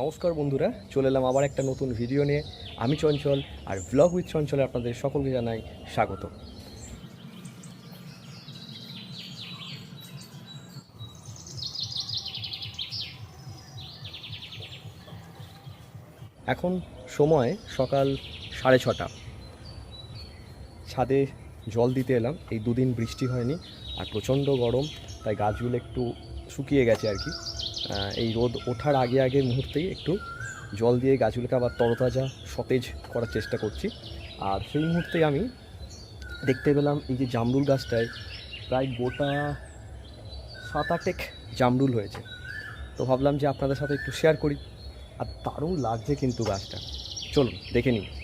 নমস্কার বন্ধুরা, চলে এলাম আবার একটা নতুন ভিডিও নিয়ে। আমি চঞ্চল আর ব্লগ উইথ চঞ্চলে আপনাদের সকলকে জানাই স্বাগত। এখন সময় সকাল সাড়ে ছটা। ছাদে জল দিতে এলাম, এই দুদিন বৃষ্টি হয়নি আর প্রচণ্ড গরম, তাই গাছগুলো একটু শুকিয়ে গেছে আর কি। এই রোদ ওঠার আগে আগে মুহূর্তেই একটু জল দিয়ে গাছগুলোকে আবার তরতাজা, সতেজ করার চেষ্টা করছি। আর সেই মুহূর্তে আমি দেখতে পেলাম এই যে জামরুল গাছটায় প্রায় গোটা সাত আটেক জামরুল হয়েছে। তো ভাবলাম যে আপনাদের সাথে একটু শেয়ার করি। আর দারুণ লাগছে কিন্তু গাছটা। চলুন, দেখে নিই।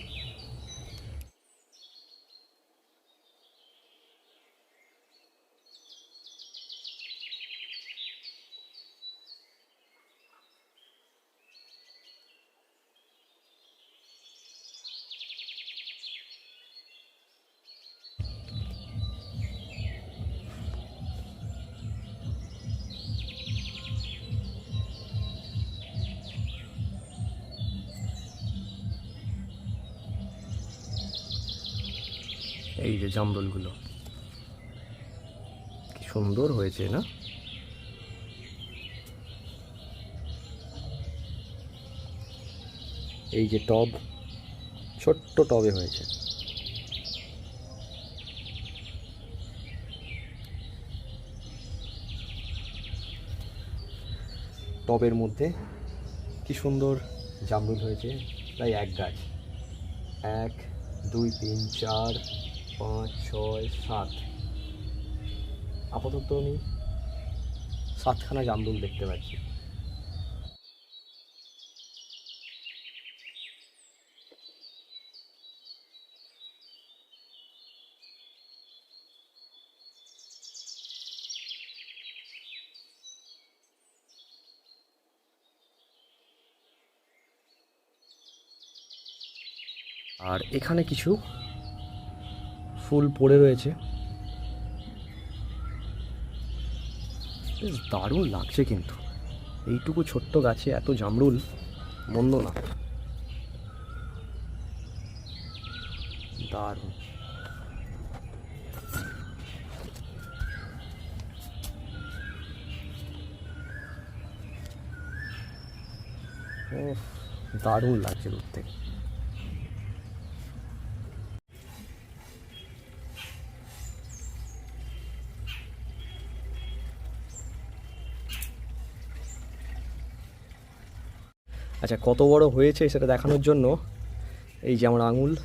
এই যে জামরুলগুলো। কি সুন্দর হয়েছে, না? এই যে টব, ছোট্ট টবে হয়েছে। টবের মধ্যে কি সুন্দর জামরুল হয়েছে, প্রায় এক গাছ। এক, দুই, তিন, চার পাঁচ ছয় সাত। আপাতত আমি সাতখানা জামরুল দেখতে পাচ্ছি। আর এখানে কিছু ফুল পড়ে রয়েছে। বেশ দারুণ লাগছে কিন্তু। এইটুকু ছোট্ট গাছে এত জামরুল মন্দ না। দারুণ। দারুণ লাগছে দূর থেকে। আচ্ছা কত বড় হয়েছে সেটা দেখানোর জন্য? এই যে আমার আঙুল।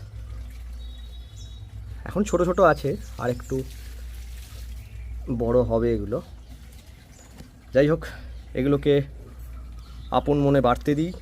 এখন ছোট ছোট আছে, আর একটু বড় হবে এগুলো। যাই হোক, এগুলোকে আপন মনে বাড়তে দিই।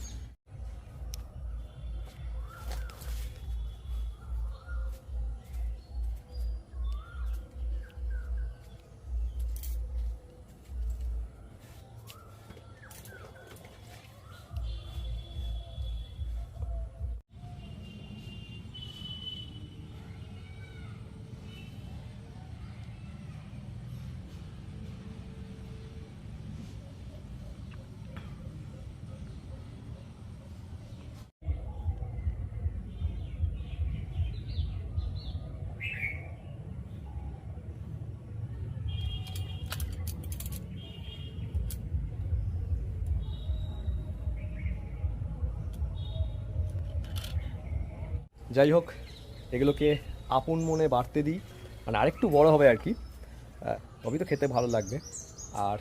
যাই হোক এগুলোকে আপন মনে বাড়তে দিই। মানে আরেকটু বড় হবে আর কি। তবেই তো খেতে ভালো লাগবে। আর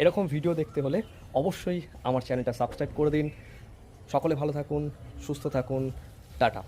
এরকম ভিডিও দেখতে হলে অবশ্যই আমার চ্যানেলটা সাবস্ক্রাইব করে দিন। সকলে ভালো থাকুন, সুস্থ থাকুন, টাটা।